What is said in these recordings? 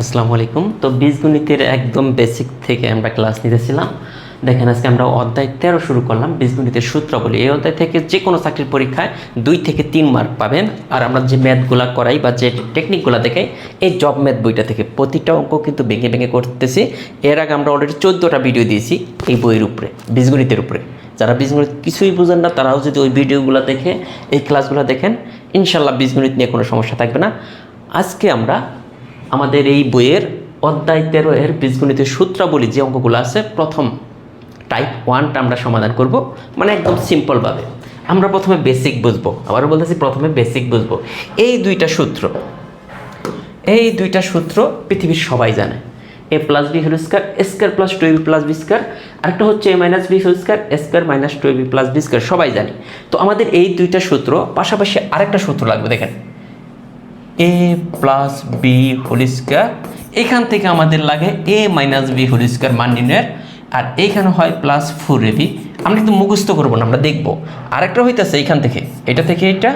আসসালামু আলাইকুম। তো বীজগণিতের একদম বেসিক থেকে আমরা ক্লাস নিতেছিলাম। দেখেন আজকে আমরা অধ্যায় তেরো শুরু করলাম, বীজগণিতের সূত্রাবলী। এই অধ্যায় থেকে যে কোনো চাকরির পরীক্ষায় দুই থেকে তিন মার্ক পাবেন। আর আমরা যে ম্যাথগুলো করাই বা যে টেকনিকগুলো দেখাই, এই জব ম্যাথ বইটা থেকে প্রতিটা অঙ্ক কিন্তু ভেঙে ভেঙে করতেছি। এর আগে আমরা অলরেডি চোদ্দোটা ভিডিও দিয়েছি এই বইয়ের উপরে, বীজগণিতের উপরে। যারা বীজগণিত কিছুই বুঝেন না, তারাও যদি ওই ভিডিওগুলো দেখে, এই ক্লাসগুলো দেখেন ইনশাল্লাহ বীজগণিত নিয়ে কোনো সমস্যা থাকবে না। আজকে আমরা আমাদের এই বইয়ের অধ্যায় তেরো এর বীজগণিতের সূত্রাবলী যে অঙ্কগুলো আছে, প্রথম টাইপ ওয়ানটা আমরা সমাধান করব মানে একদম সিম্পলভাবে আমরা প্রথমে বেসিক বুঝব, আবারও বলতেছি প্রথমে বেসিক বুঝব। এই দুইটা সূত্র, এই দুইটা সূত্র পৃথিবীর সবাই জানে। A plus B whole square square plus two B plus B square আরেকটা হচ্ছে A minus B whole square square minus two B plus B square সবাই জানি। তো আমাদের এই দুইটা সূত্র, পাশাপাশি আরেকটা সূত্র লাগবে, দেখেন। A plus B whole square এখান থেকে আমাদের লাগে A minus B whole square মান নির্ণয়ের। আর এইখানে হয় প্লাস ফোর এ বি আমরা কিন্তু মুখস্থ করব না, আমরা দেখব। আরেকটা হইতেছে এইখান থেকে। এটা থেকে এটা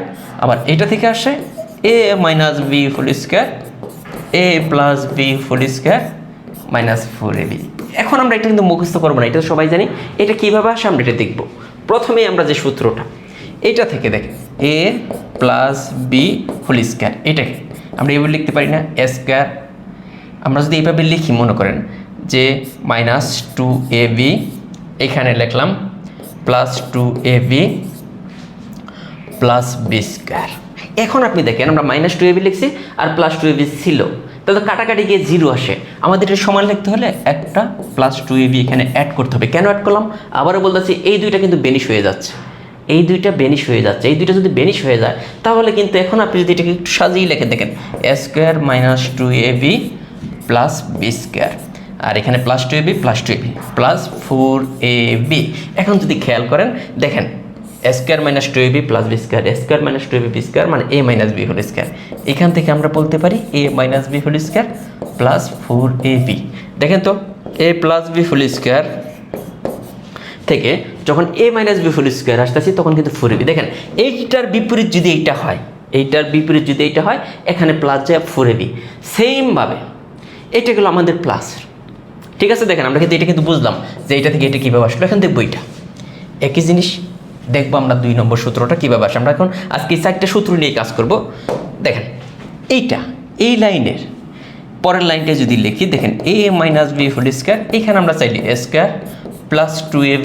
আবার এটা থেকে আসে A minus B whole square A plus B whole square minus four A B এখন আমরা এটা কিন্তু মুখস্থ করব না, এটা সবাই জানি। এটা কীভাবে আসে আমরা এটা দেখব। প্রথমেই আমরা যে সূত্রটা, এটা থেকে দেখেন A plus B whole square এটাকে আমরা এইভাবে লিখতে পারি না এ স্কোয়ার আমরা যদি এইভাবে লিখি, মনে করেন যে মাইনাস টু এ বি এখানে লিখলাম plus two A B plus B square এখন আপনি দেখেন, আমরা মাইনাস টু এবি লিখছি আর প্লাস টু এবি ছিল। তাহলে কাটাকাটি গিয়ে জিরো আসে। আমাদের এটা সমান লিখতে হলে একটা প্লাস টু এবি এখানে অ্যাড করতে হবে। কেন অ্যাড করলাম? আবারও বলতেছি, এই দুইটা কিন্তু বেনিশ হয়ে যাচ্ছে। এই দুইটা বেনিশ হয়ে যাচ্ছে। এই দুইটা যদি বেনিশ হয়ে যায়, তাহলে কিন্তু এখন আপনি যদি এটাকে একটু সাজিয়ে লিখে, দেখেন A square minus two A B plus B square আর এখানে plus two A B plus two A B plus four A B এখন যদি খেয়াল করেন, দেখেন square minus two A B plus B square square minus two A B square মানে A minus B whole square এখান থেকে আমরা বলতে পারি A minus B whole square plus four A B দেখেন তো A plus B whole square থেকে যখন A minus B whole square আসতেছি তখন কিন্তু ফোর এবি দেখেন, এইটার বিপরীত যদি এইটা হয়, এইটার বিপরীত যদি এইটা হয়, এখানে প্লাস যায় ফোর এবি সেমভাবে এটা গেলো আমাদের প্লাস ঠিক আছে, দেখেন, আমরা কিন্তু এটা কিন্তু বুঝলাম যে এটা থেকে এটা কীভাবে আসলো। এখন দেখব এইটা একই জিনিস, দেখব আমরা দুই নম্বর সূত্রটা কীভাবে আসে। আমরা এখন আজকে এই চারটে সূত্র নিয়ে কাজ করব। দেখেন, এইটা, এই লাইনের, পরের লাইনটা যদি লিখি, দেখেন A minus B whole square এখানে আমরা চাইলি A square plus two A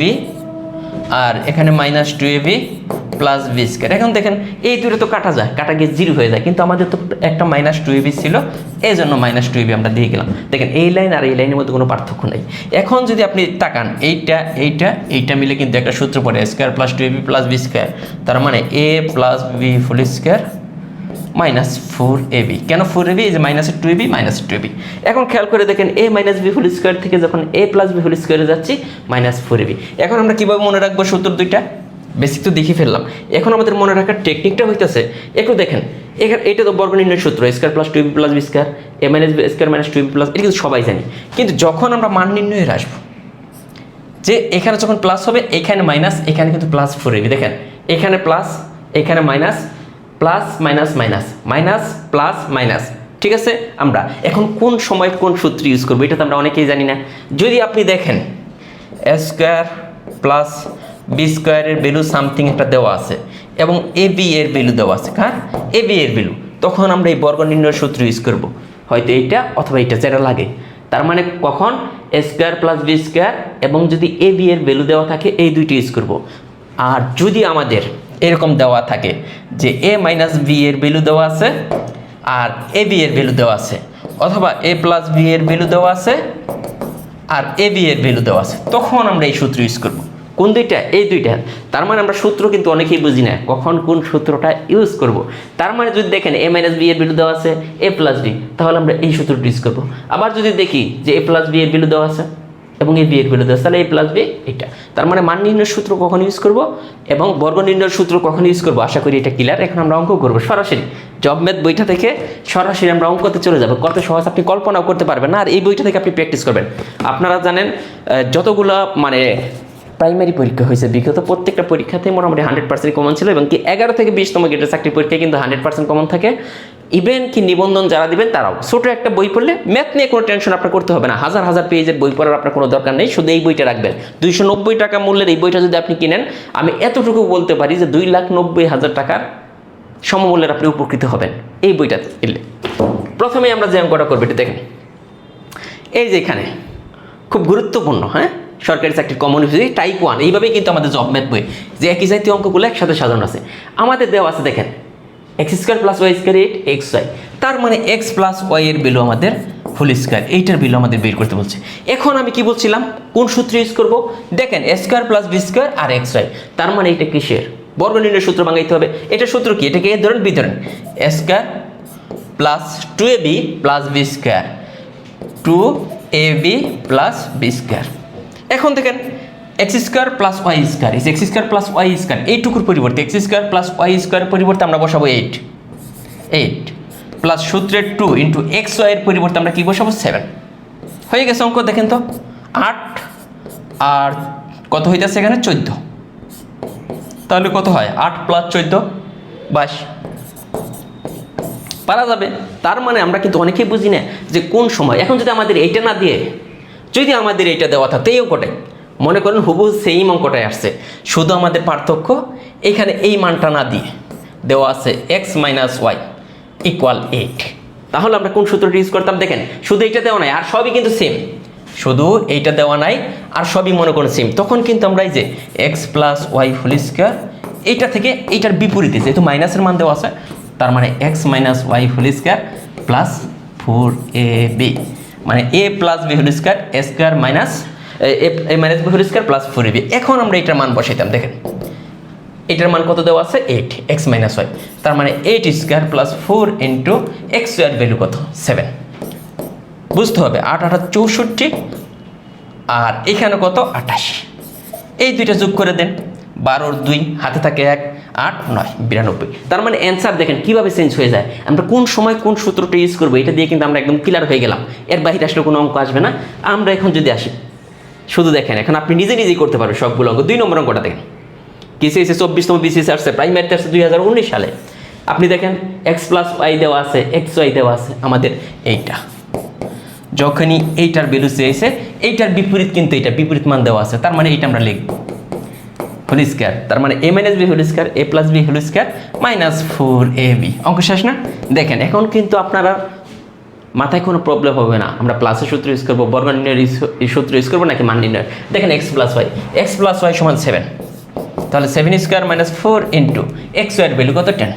আর এখানে minus two A plus B square এখন দেখেন, এই দুটো তো কাটা যায়, কাটা গিয়ে জিরো হয়ে যায়। কিন্তু আমাদের তো একটা মাইনাস টু এবি ছিল এই জন্য মাইনাস টু এবি আমরা দিয়ে গেলাম। দেখেন, এই লাইন আর এই লাইনের মধ্যে কোনো পার্থক্য নেই। এখন যদি আপনি তাকান, এইটা এইটা এইটা মিলে কিন্তু একটা সূত্র পড়ে square plus two AB plus B square তার মানে A plus B full square minus four AB কেন ফোর এবি এই যে মাইনাসের টু এবি মাইনাসের টু এবি এখন খেয়াল করে দেখেন A minus B whole square থেকে যখন এ প্লাস বি হোল স্কোয়ারে যাচ্ছি, মাইনাস ফোর এবি এখন আমরা কীভাবে মনে রাখব সূত্র দুইটা? বেসিক তো দেখে ফেললাম। এখন আমাদের মনে রাখার টেকনিকটা হইতেছে, একটু দেখেন। এখানে এটা তো বর্গ নির্ণয় সূত্র, square plus two B plus B square, A minus B, square minus two B plus, এটা কিন্তু সবাই জানি। কিন্তু যখন আমরা মান নির্ণয়ের আসব, যে এখানে যখন প্লাস হবে, এখানে মাইনাস, এখানে কিন্তু প্লাস ফোর এবি দেখেন, এখানে প্লাস এখানে minus plus minus minus minus plus minus ঠিক আছে? আমরা এখন কোন সময় কোন সূত্র ইউজ করব? এটা তো আমরা অনেকেই জানি না। যদি আপনি দেখেন স্কোয়ার প্লাস বি স্কোয়ারের ভ্যালু সামথিং একটা দেওয়া আছে এবং এ বি এর ভ্যালু দেওয়া আছে কার এ বি এর ভ্যালু তখন আমরা এই বর্গ নির্ণয়ের সূত্র ইউজ করব। হয়তো এইটা অথবা এইটা যেটা লাগে। তার মানে কখন? A square plus B square এবং যদি এ বি এর ভ্যালু দেওয়া থাকে, এই দুইটি ইউজ করব। আর যদি আমাদের এরকম দেওয়া থাকে যে এ মাইনাস বি এর ভ্যালু দেওয়া আছে আর এ বি এর ভ্যালু দেওয়া আছে। অথবা এ প্লাস বি এর ভ্যালু দেওয়া আছে আর এ বি এর ভ্যালু দেওয়া আছে। তখন আমরা এই সূত্র ইউজ করব। কোন দুইটা? এই দুইটা। তার মানে আমরা সূত্র কিন্তু অনেকেই বুঝি না। কখন কোন সূত্রটা ইউজ করব। তার মানে যদি দেখেন এ মাইনাস বি এর ভ্যালু দেওয়া আছে এ প্লাস বি তাহলে আমরা এই সূত্রটি ইউজ করব। আবার যদি দেখি যে এ প্লাস বি এর ভ্যালু দেওয়া আছে এবং এই বি এর ভ্যালু তাহলে এ প্লাস বি এটা। তার মানে মান নির্ণয়ের সূত্র কখন ইউজ করব? এবং বর্গ নির্ণয়ের সূত্র কখন ইউজ করব? আশা করি এটা ক্লিয়ার এখন আমরা অঙ্ক করব সরাসরি। জব ম্যাথ বইটা থেকে সরাসরি আমরা অঙ্কতে চলে যাব। কত সহজ আপনি কল্পনাও করতে পারবেন না। আর এই বইটা থেকে আপনি প্র্যাকটিস করবেন। আপনারা জানেন যতগুলো মানে প্রাইমারি পরীক্ষা হয়েছে। বিগত প্রত্যেকটা পরীক্ষাতে মোটামুটি হান্ড্রেড পার্সেন্ট কমন ছিল এবং কি এগারো থেকে বিশতম গেটের চাকরি পরীক্ষায় কিন্তু হান্ড্রেড পার্সেন্ট কমন থাকে। ইভেন কি নিবন্ধন যারা দিবেন তারাও। ছোটো একটা বই পড়লে ম্যাথ নিয়ে কোনো টেনশন আপনার করতে হবে না। হাজার হাজার পেজের বই পড়ার আপনার কোনো দরকার নেই। শুধু এই বইটা রাখবেন। দুইশো নব্বই টাকা মূল্যের এই বইটা যদি আপনি কিনেন, আমি এতটুকু বলতে পারি যে দুই লাখ নব্বই হাজার টাকার সমমূল্যের আপনি উপকৃত হবেন এই বইটা কিনলে প্রথমে আমরা যে অঙ্কটা করব, এটা দেখেন। এই যে এখানে, খুব গুরুত্বপূর্ণ হ্যাঁ? সরকারি চাকরির কমন ইউনিভার্সিটি টাইপ ওয়ান এইভাবেই কিন্তু আমাদের জব ম্যাথ বই। যে একই জাতীয় অঙ্কগুলো একসাথে সাজানো আছে। আমাদের দেওয়া আছে, দেখেন X square plus Y square eight X Y তার মানে এক্স প্লাস ওয়াই এর বিলো আমাদের হোল স্কোয়ার এইটার বিলো আমাদের বের করতে বলছে। এখন আমি কি বলছিলাম? কোন সূত্র ইউজ করব? দেখেন স্কোয়ার প্লাস বি স্কোয়ার আর এক্স ওয়াই তার মানে এটা কিসের? বর্গনির্ণয় সূত্র বাঙাইতে হবে। এটা সূত্র কি? এটাকে এ ধরেন, বি ধরেন। Square plus two A B plus B square two A B plus B square এখন দেখেন X square plus Y square is X square plus Y square এইটুকুর পরিবর্তে X square plus Y square পরিবর্তে আমরা বসাবো eight eight plus সূত্রের two into X ওয়াইয়ের পরিবর্তে আমরা কী বসাবো? সেভেন হয়ে গেছে অঙ্ক, দেখেন তো। আট আর কত হইতেছে এখানে? চোদ্দ। তাহলে কত হয়? আট প্লাস চোদ্দ, বাইশ। পারা যাবে। তার মানে আমরা কিন্তু অনেকেই বুঝি না যে কোন সময়, এখন যদি আমাদের এইটা না দিয়ে যদি আমাদের এইটা দেওয়া থাকতো এই অঙ্কটাই। মনে করেন হুবহু সেম অঙ্কটাই আসছে। শুধু আমাদের পার্থক্য, এখানে এই মানটা না দিয়ে দেওয়া আছে X minus Y equal eight তাহলে আমরা কোন সূত্রটি ইউজ করতাম? দেখেন, শুধু এইটা দেওয়া নাই, আর সবই কিন্তু সেম শুধু এইটা দেওয়া নাই, আর সবই মনে করেন সেম তখন কিন্তু আমরা এই যে X plus Y whole square এইটা থেকে এইটার বিপরীতে, যেহেতু মাইনাসের মান দেওয়া আছে, তার মানে X minus Y whole square plus four A B মানে A plus B whole square A square minus A minus B whole square plus four B এখন আমরা এটার মান বসাইতাম, দেখেন। এটার মান কত দেওয়া আছে? এইট এক্স মাইনাস ওয়াই তার মানে eight square plus four into X square value কত? সেভেন বুঝতে হবে, আট আট চৌষট্টি, আর এখানে কত? আঠাশ এই দুইটা যোগ করে দেন, বারোর দুই, হাতে থাকে এক। আট, নয়, বিরানব্বই। তার মানে অ্যান্সার দেখেন কীভাবে চেঞ্জ হয়ে যায়। আমরা কোন সময় কোন সূত্রটা ইউজ করব, এটা দিয়ে কিন্তু আমরা একদম ক্লিয়ার হয়ে গেলাম। এর বাইরে আসলে কোনো অঙ্ক আসবে না। আমরা এখন যদি আসি, শুধু দেখেন, এখন আপনি নিজে নিজেই করতে পারবেন সবগুলো অঙ্ক। দুই নম্বর অঙ্কটা দেখেন। কিসে এসে চব্বিশতম বিসিএস আসছে প্রাইমারিতে আসছে দুই হাজার উনিশ সালে। আপনি দেখেন এক্স প্লাস ওয়াই দেওয়া আছে এক্স ওয়াই দেওয়া আছে, আমাদের এইটা। যখনই এইটার ভ্যালু চেয়েছে, এইটার বিপরীত কিন্তু এটা বিপরীত মান দেওয়া আছে। তার মানে এইটা আমরা লিখব। Whole square. তার মানে A minus B whole square A plus B whole square minus four A B অঙ্ক শেষ না? দেখেন, এখন কিন্তু আপনারা মাথায় কোনো প্রবলেম হবে না। আমরা প্লাসের সূত্র ইউজ করব, বর্গ নির্ণয়ের সূত্র ইউজ করব নাকি মান নির্ণয় দেখেন X plus Y X plus Y সমান সেভেন তাহলে seven square minus four into X ওয়াইয়ের ভ্যালু কত? টেন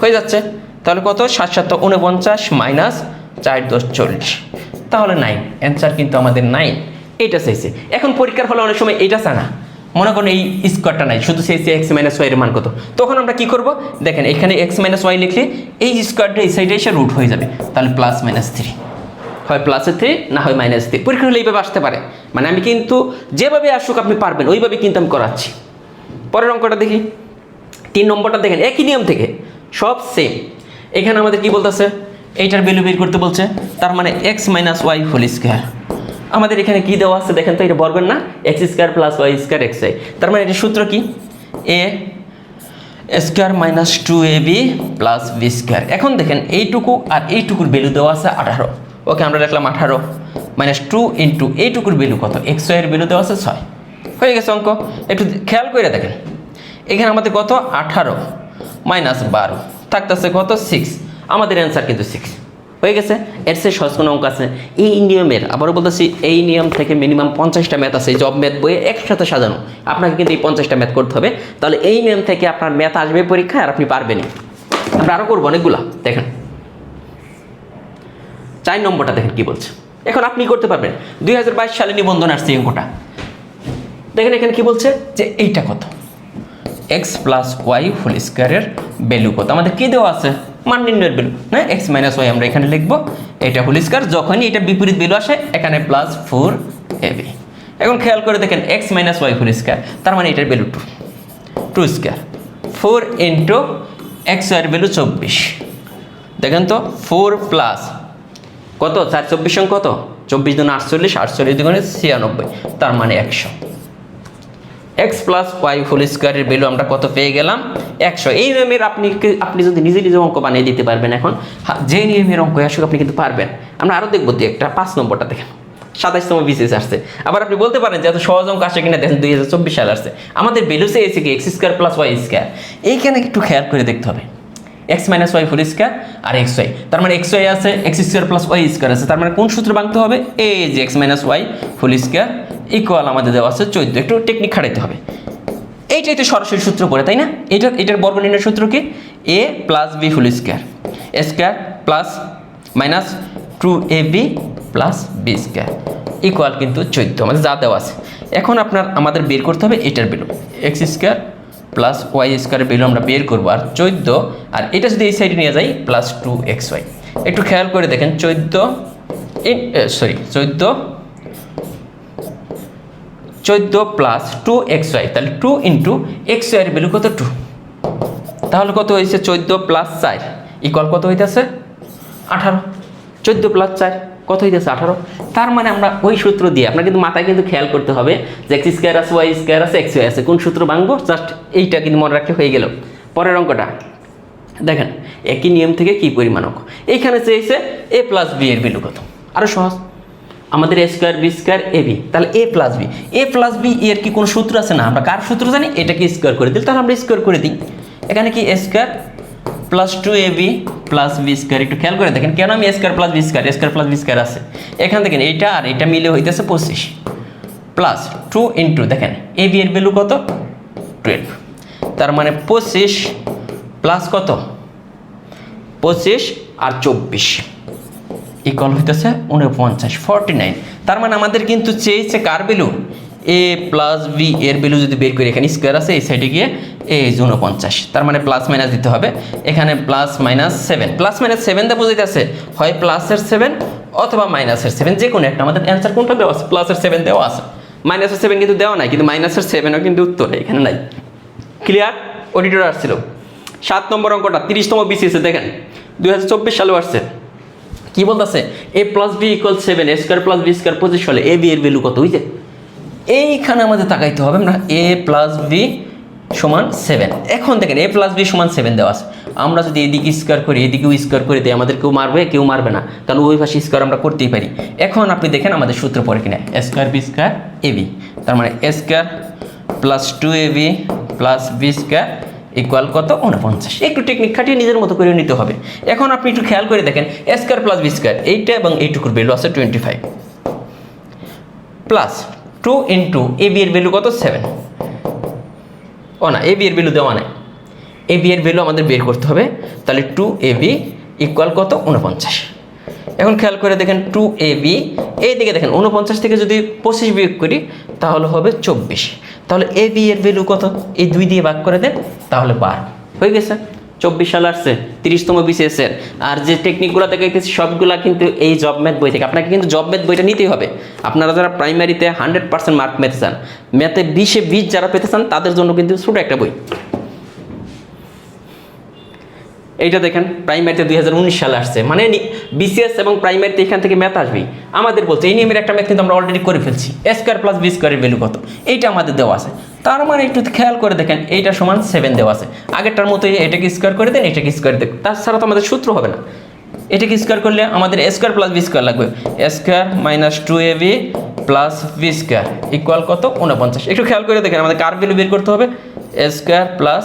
হয়ে যাচ্ছে। তাহলে কত? সাত সাত উনপঞ্চাশ মাইনাস চার দশ চল্লিশ। তাহলে নাইন অ্যান্সার কিন্তু আমাদের নাইন এইটা চাইছে। এখন পরীক্ষার হলে অনেক সময় এইটা চায় না। মনে করুন এই স্কোয়ারটা নাই, শুধু চাইছে এক্স মাইনাস ওয়াইয়ের মান কত? তখন আমরা কি করব? দেখেন, এখানে এক্স মাইনাস ওয়াই লিখলে এই স্কোয়ারটা এই সাইডে এসে রুট হয়ে যাবে, তাহলে প্লাস মাইনাস থ্রি হয় প্লাসের থ্রি না হয় মাইনাস থ্রি পরীক্ষা হলে এইভাবে আসতে পারে। মানে আমি কিন্তু যেভাবে আসুক আপনি পারবেন, ওইভাবে কিন্তু আমি করাচ্ছি। পরের অঙ্কটা দেখি। তিন নম্বরটা দেখেন, একই নিয়ম থেকে সব সেম এখানে আমাদের কি বলতেছে? এইটার ভ্যালু বের করতে বলছে, তার মানে X minus Y whole square আমাদের এখানে কি দেওয়া আছে দেখেন তো, এটা বর্গের না X square plus Y square X Y তার মানে এটা সূত্র কি? A square minus two A B plus B square এখন দেখেন, এইটুকু আর এইটুকুর ভ্যালু দেওয়া আছে আঠারো। ওকে আমরা রাখলাম আঠারো মাইনাস টু ইন্টু এইটুকুর ভ্যালু কত? এক্স ওয়াইয়ের ভ্যালু দেওয়া আছে ছয়। হয়ে গেছে অঙ্ক। একটু খেয়াল করে দেখেন। এখানে আমাদের কত? আঠারো মাইনাস বারো। থাকতেছে কত? সিক্স আমাদের অ্যান্সার কিন্তু সিক্স হয়ে গেছে। এর সে সহজ কোনো অঙ্ক আছে। এই নিয়মের, আবারও বলতেছি, এই নিয়ম থেকে মিনিমাম পঞ্চাশটা ম্যাথ আছে জব ম্যাথ বইয়ে একসাথে সাজানো। আপনাকে কিন্তু এই পঞ্চাশটা ম্যাথ করতে হবে। তাহলে এই নিয়ম থেকে আপনার ম্যাথ আসবে পরীক্ষায় আর আপনি পারবেনই। আমরা আরও করব অনেকগুলা, দেখেন। চার নম্বরটা দেখেন কি বলছে। এখন আপনি করতে পারবেন। দুই হাজার বাইশ সালে নিবন্ধন আসছে অঙ্কটা। দেখেন এখানে কি বলছে? যে এইটা কত? এক্স প্লাস ওয়াই হোল স্কোয়ারের ভ্যালু কত? আমাদের কি দেওয়া আছে? মান নির্ণয়ের ভ্যালু না এক্স মাইনাস ওয়াই আমরা এখানে লিখব। এটা হোল স্কোয়ার যখনই এটা বিপরীত ভ্যালু আসে, এখানে প্লাস ফোর এবি এখন খেয়াল করে দেখেন X minus Y whole square তার মানে এটার value two two square four into X ওয়াইয়ের ভ্যালু চব্বিশ। দেখেন তো ফোর প্লাস কত? চার চব্বিশ কত? চব্বিশ দুগুণ আটচল্লিশ আটচল্লিশ দুগুণে ছিয়ানব্বই, তার মানে একশো। এক্স প্লাস ওয়াই হোল স্কোয়ারের ভ্যালু আমরা কত পেয়ে গেলাম? একশো। এই নিয়মের আপনি আপনি যদি নিজে নিজে অঙ্ক বানিয়ে দিতে পারবেন এখন যে নিয়মের অঙ্ক আসুক আপনি কিন্তু পারবেন। আমরা আরও দেখব দুই একটা, পাঁচ নম্বরটা দেখেন। সাতাইশতম বিসিএস আসছে। আবার আপনি বলতে পারেন যে এত সহজ অঙ্ক আসে কিনা দেখেন, দুই হাজার চব্বিশ সাল আসছে। আমাদের ভ্যালুসে এসে কি X square plus Y square এইখানে একটু খেয়াল করে দেখতে হবে। X minus Y whole square আর এক্স ওয়াই তার মানে এক্স ওয়াই আছে X square plus Y square আছে। তার মানে কোন সূত্র ভাঙতে হবে? এই যে X minus Y whole square equal আমাদের দেওয়া আছে চোদ্দ। একটু টেকনিক খাটাইতে হবে। এইটাই তো সরাসরি সূত্র পড়ে, তাই না? এটা এটার বর্গনির্ণয় সূত্র কি? A plus B whole square A square plus minus two A B plus B square equal কিন্তু চোদ্দ, আমাদের যা দেওয়া আছে। এখন আপনার আমাদের বের করতে হবে এটার value X square plus Y স্কোয়ারের বেলু আমরা বের করব আর চোদ্দ। আর এটা যদি এই সাইডে নিয়ে যাই প্লাস টু এক্স ওয়াই একটু খেয়াল করে দেখেন, চোদ্দ সরি চোদ্দ চোদ্দ প্লাস টু এক্স ওয়াই তাহলে টু ইন্টু এক্স ওয়াইয়ের ভ্যালু কত টু তাহলে কত হয়েছে চোদ্দ প্লাস চার? ইকুয়াল কত হইতেছে? আঠারো। চোদ্দ প্লাস চার, কত হইতেছে? আঠারো। তার মানে আমরা ওই সূত্র দিয়ে, আপনার কিন্তু মাথায় কিন্তু খেয়াল করতে হবে যে এক্স স্কোয়ার আছে ওয়াই স্কোয়ার আছে এক্স ওয়াই আছে। কোন সূত্র ভাঙবো? জাস্ট এইটা কিন্তু মনে রাখতে হয়ে গেল। পরের অঙ্কটা। দেখেন, একই নিয়ম থেকে কি পরিমাণ অঙ্ক? এইখানে চেয়েছে এ প্লাস বি এর ভ্যালু কত? আরও সহজ। আমাদের A square B square A B তাহলে A plus B A plus B এর কি কোনো সূত্র আছে না? আমরা কার সূত্র জানি? এটাকে স্কোয়ার করে দিই। তাহলে আমরা স্কোয়ার করে দিই। এখানে কি A square plus two A B plus B square একটু খেয়াল করে দেখেন, কেন আমি A square plus B square A square plus B square আছে। এখান থেকে এটা আর এটা মিলে হইতেছে পঁচিশ। প্লাস টু ইন্টু দেখেন এ বি এর ভ্যালু কত? টুয়েলভ তার মানে পঁচিশ প্লাস কত? পঁচিশ আর চব্বিশ। ইকুয়াল হইতেছে উনপঞ্চাশ ফর্টি নাইন তার মানে আমাদের কিন্তু চেয়েছে কার ভ্যালু এ প্লাস বি এর ভ্যালু যদি বের করি, এখানে স্কোয়ার আছে, এই সাইডে গিয়ে এ যে উনপঞ্চাশ। তার মানে প্লাস মাইনাস দিতে হবে। এখানে plus minus seven plus minus seven দা বোঝাইতেছে, হয় প্লাসের সেভেন অথবা মাইনাসের সেভেন যে কোনো একটা, আমাদের অ্যান্সার কোনটা দেওয়া আছে? প্লাসের সেভেন দেওয়া আছে। মাইনাসের সেভেন কিন্তু দেওয়া নাই, কিন্তু মাইনাসের সেভেনও কিন্তু উত্তর, এখানে নাই। ক্লিয়ার অডিটর আসছিল। সাত নম্বর অঙ্কটা, তিরিশতম বিসিএসে দেখেন। দুই হাজার চব্বিশ সালেও আসছে। কি বলতেছে? A plus B equal seven A square plus B square পঁচিশ হলে এ বি এর ভ্যালু কত? বুঝছে এইখানে আমাদের তাকাইতে হবে না এ প্লাস বি সমান সেভেন এখন দেখেন এ প্লাস বি সমান সেভেন দেওয়া আছে। আমরা যদি এদিকে স্কোয়ার করি এদিকেও স্কোয়ার করে দিই, আমাদের কেউ মারবে কেউ মারবে না। তাহলে ওই পাশে স্কোয়ার আমরা করতেই পারি। এখন আপনি দেখেন আমাদের সূত্র পড়ে কিনা। A square B square A B তার মানে A square plus two A B plus B square equal কত? উনপঞ্চাশ একটু টেকনিক খাটিয়ে নিজের মতো করে নিতে হবে। এখন আপনি একটু খেয়াল করে দেখেন স্কোয়ার প্লাস বি স্কোয়ার এইটা এবং এইটুকুর ভ্যালু আছে twenty five plus two into A B এর ভ্যালু কত? সেভেন ও না এ বি এর ভ্যালু দেওয়া নাই। এ বি এর ভ্যালু আমাদের বের করতে হবে। তাহলে টু এ বি ইকুয়াল কত? উনপঞ্চাশ এখন খেয়াল করে দেখেন টু এ বি এই দিকে দেখেন উনপঞ্চাশ থেকে যদি পঁচিশ বিয়োগ করি, তাহলে হবে চব্বিশ। তাহলে এ বি এর ভ্যালু কত? এই দুই দিয়ে ভাগ করে দেন, তাহলে বার। হয়ে গেছে। চব্বিশ সাল আসছে, তিরিশতম বিসিএসের আর যে টেকনিকগুলো দেখাইতেছি, সবগুলা কিন্তু এই জব ম্যাথ বই থেকে। আপনাকে কিন্তু জব ম্যাথ বইটা নিতেই হবে। আপনারা যারা প্রাইমারিতে হান্ড্রেড পার্সেন্ট মার্ক পেতে চান ম্যাথে বিশে বিশ যারা পেতে চান, তাদের জন্য কিন্তু ছোটো একটা বই। এইটা দেখেন প্রাইমারিতে দুই হাজার উনিশ সালে আসছে। মানে বিসিএস এবং প্রাইমারিতে এখান থেকে ম্যাথ আসবেই। আমাদের বলছে, এই নিয়মের একটা ম্যাথ কিন্তু আমরা অলরেডি করে ফেলছি। এ স্কোয়ার প্লাস বি স্কোয়ারের ভ্যালু কত? এইটা আমাদের দেওয়া আছে। তার মানে একটু খেয়াল করে দেখেন, এইটা সমান সেভেন দেওয়া আছে। আগেরটার মতোই এটাকে স্কোয়ার করে দেন, এটাকে স্কোয়ার দেন। তাছাড়া তো আমাদের সূত্র হবে না। এটাকে স্কোয়ার করলে আমাদের A square plus B square লাগবে। A square minus two A B plus B square equal কত? উনপঞ্চাশ একটু খেয়াল করে দেখেন, আমাদের কার ভ্যালু বের করতে হবে। A square plus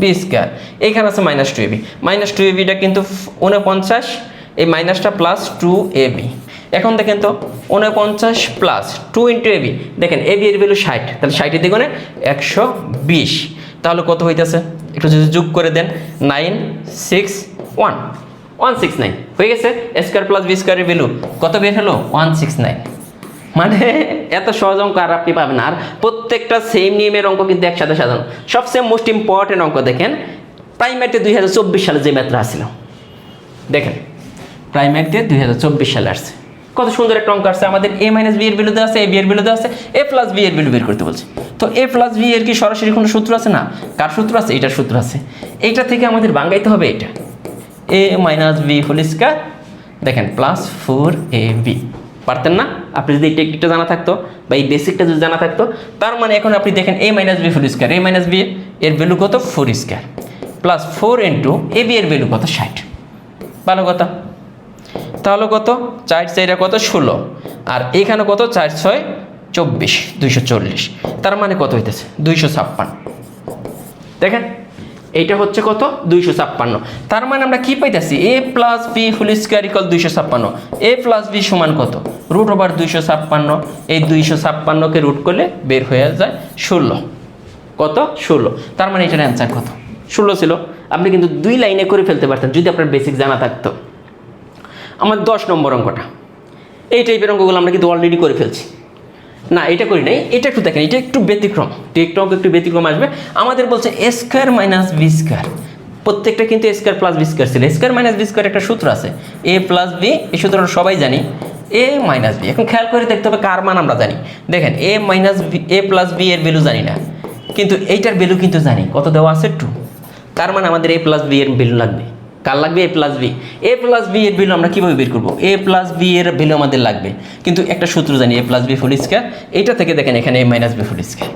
B square. এখানে আছে minus two A B minus two A beta কিন্তু উনপঞ্চাশ এই মাইনাসটা প্লাস টু এ বি এখন দেখেন তো উনপঞ্চাশ plus two into A B দেখেন এ বি এর ভ্যালু ষাট। তাহলে ষাটের দিকে একশো বিশ। তাহলে কত হইতেছে? একটু যদি যোগ করে দেন nine six one one six nine হয়ে গেছে? স্কোয়ার প্লাস বি স্কোয়ারের ভ্যালু কত বের হলো? ওয়ান সিক্স নাইন মানে এত সহজ অঙ্ক আর আপনি পাবেন আর প্রত্যেকটা সেম নিয়মের অঙ্ক কিন্তু একসাথে সাজানো। সবচেয়ে মোস্ট ইম্পর্টেন্ট অঙ্ক দেখেন প্রাইমারিতে দুই হাজার চব্বিশ সালে যে ম্যাথটা আসছিল। দেখেন প্রাইমারিতে দুই হাজার চব্বিশ সালে আসছে। কত সুন্দর একটা অঙ্ক আসছে। আমাদের এ মাইনাস বি এর বিরুদ্ধে আছে এ বি এর বিরুদ্ধে আছে এ প্লাস বি এর বিলু বের করতে বলছে। তো এ প্লাস বি এর কি সরাসরি কোনো সূত্র আছে না? কার সূত্র আছে? এটার সূত্র আছে। এইটা থেকে আমাদের বাঙ্গাইতে হবে এটা। A minus B whole square দেখেন প্লাস ফোর এ বি পারতেন না। আপনি যদি এই টেকনিকটা জানা থাকতো বা এই বেসিকটা যদি জানা থাকতো, তার মানে এখন আপনি দেখেন A minus B four square A minus B এর ভ্যালু কত? Four square plus four into A B এর ভ্যালু কত? ষাট। ভালো কথা। তাহলে কত? চার চাইরা কত? ষোলো। আর এখানে কত? চার ছয় চব্বিশ, দুইশো চল্লিশ। তার মানে কত হইতেছে? দুইশো ছাপ্পান্ন। দেখেন? এইটা হচ্ছে কত? দুইশো ছাপ্পান্ন। তার মানে আমরা কি পাইতেছি? A plus B full square equal দুইশো ছাপ্পান্ন। এ প্লাস বি সমান কত? রুট ওভার দুইশো ছাপ্পান্ন। এই দুইশো ছাপ্পান্নকে রুট করলে বের হয়ে যায় ষোলো। কত? ষোলো। তার মানে এটার অ্যান্সার কত? ষোলো ছিল। আপনি কিন্তু দুই লাইনে করে ফেলতে পারতেন যদি আপনার বেসিক জানা থাকতো। আমার দশ নম্বর অঙ্কটা। এই টাইপের অঙ্কগুলো আমরা কিন্তু অলরেডি করে ফেলছি। না, এটা করি নাই, এটা একটু দেখেন, এটা একটু ব্যতিক্রম একটু অঙ্ক একটু ব্যতিক্রম আসবে। আমাদের বলছে A square minus B square প্রত্যেকটা কিন্তু স্কোয়ার প্লাস বি স্কোয়ার ছিল। স্কোয়ার মাইনাস বি স্কোয়ার একটা সূত্র আছে। এ প্লাস বি এই সূত্রটা সবাই জানি। এ মাইনাস বি এখন খেয়াল করে দেখতে হবে কার মান আমরা জানি। দেখেন A minus B A plus B এর ভ্যালু জানি না। কিন্তু এইটার ভ্যালু কিন্তু জানি। কত দেওয়া আছে? টু তার মানে আমাদের এ প্লাস বি এর ভ্যালু লাগবে। কার লাগবে? A plus B A plus B এর ভ্যালু আমরা কীভাবে বের করব? এ প্লাস বি এর ভ্যালু আমাদের লাগবে। কিন্তু একটা সূত্র জানি A plus B full square এইটা থেকে দেখেন এখানে A minus B full square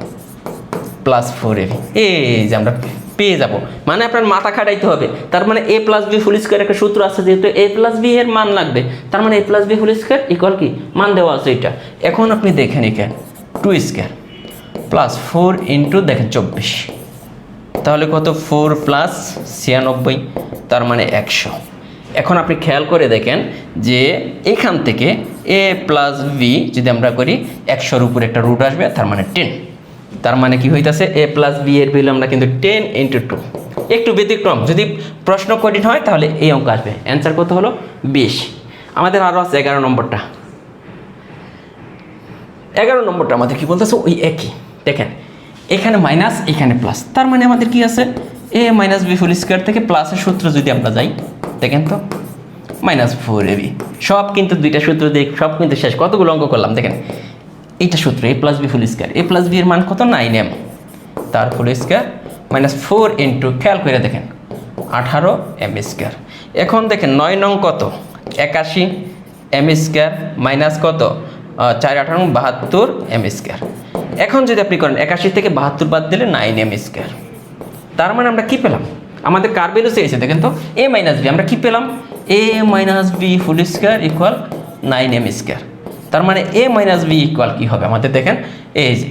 plus four A এই যে আমরা পেয়ে যাব। মানে আপনার মাথা খাটাইতে হবে। তার মানে A plus B full square একটা সূত্র আছে যেহেতু এ প্লাস বি এর মান লাগবে। তার মানে A plus B full square equal কি? মান দেওয়া আছে এটা। এখন আপনি দেখেন এখানে two square plus four into দেখেন, চব্বিশ। তাহলে কত? ফোর প্লাস ছিয়ানব্বই, তার মানে একশো। এখন আপনি খেয়াল করে দেখেন যে এখান থেকে এ প্লাস বি যদি আমরা করি, একশোর উপরে একটা রুট আসবে, তার মানে টেন তার মানে কি হইতাছে? এ প্লাস বি এর ভ্যালু আমরা কিন্তু টেন ইন্টু টু একটু ব্যতিক্রম, যদি প্রশ্ন কঠিন হয়, তাহলে এই অঙ্ক আসবে। অ্যান্সার কত হলো? বিশ। আমাদের আরও আছে এগারো নম্বরটা। এগারো নম্বরটা আমাদের কি বলতেছে? ওই একই। দেখেন এখানে মাইনাস এখানে প্লাস তার মানে আমাদের কি আছে? A minus B full square থেকে প্লাসের সূত্র যদি আমরা যাই, দেখেন তো মাইনাস ফোর এ বি সব কিন্তু দুইটা সূত্র দিয়ে, সব কিন্তু শেষ। কতগুলো অঙ্ক করলাম? দেখেন এইটা সূত্র A plus B full square A plus B এর মান কত? নাইন এম তার full square minus four into খেয়াল করে দেখেন, আঠারো এম স্কোয়ার এখন দেখেন, নয় নং কত? একাশি এম স্কোয়ার মাইনাস কত? চার আঠারো বাহাত্তর এম স্কোয়ার এখন যদি আপনি করেন একাশি থেকে বাহাত্তর বাদ দিলে নাইন এম স্কোয়ার। তার মানে আমরা কি পেলাম? আমাদের কার ভ্যালু চেয়েছে দেখেন তো, এ মাইনাস বি আমরা কি পেলাম? A minus B full square equal nine M square তার মানে এ মাইনাস বি ইকুয়াল কী হবে আমাদের, দেখেন? এই যে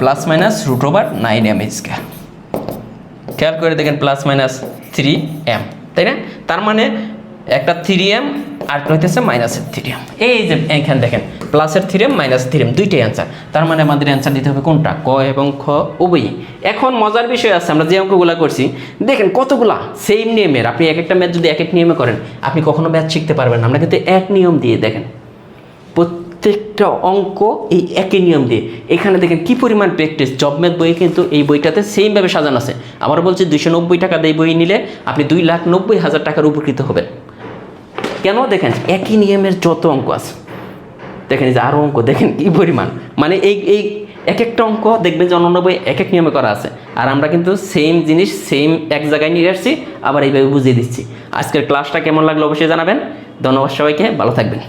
plus minus root over nine M square খেয়াল করে দেখেন প্লাস মাইনাস থ্রি এম তাই না? তার মানে একটা থ্রি এম আর হইতেছে? মাইনাসের থ্রি এই যে এখানে দেখেন প্লাসের three M minus three M দুইটাই অ্যান্সার তার মানে আমাদের অ্যান্সার দিতে হবে কোনটা? ক এবং খ, উভয়ই। এখন মজার বিষয় আছে, আমরা যে অঙ্কগুলো করছি, দেখেন কতগুলা সেম নিয়মের। আপনি এক একটা ম্যাথ যদি এক এক নিয়মে করেন, আপনি কখনো ম্যাথ শিখতে পারবেন না। আমরা কিন্তু এক নিয়ম দিয়ে দেখেন, প্রত্যেকটা অঙ্ক এই একই নিয়ম দিয়ে। এখানে দেখেন কি পরিমাণ প্র্যাকটিস জব ম্যাথ বই কিন্তু এই বইটাতে সেমভাবে সাজানো আছে। আবার বলছি, দুইশো নব্বই টাকা দিয়ে বই নিলে আপনি দুই লাখ নব্বই হাজার টাকার উপকৃত হবেন। কেন? দেখেন, একই নিয়মের যত অঙ্ক আছে, দেখেন যে আরও অঙ্ক, দেখেন কি পরিমাণ। মানে এই এই এক একটা অঙ্ক দেখবেন যে অন্য বই এক এক নিয়মে করা আছে। আর আমরা কিন্তু সেম জিনিস সেম এক জায়গায় নিয়ে আসছি, আবার এইভাবে বুঝিয়ে দিচ্ছি। আজকের ক্লাসটা কেমন লাগল অবশ্যই জানাবেন। ধন্যবাদ সবাইকে, ভালো থাকবেন।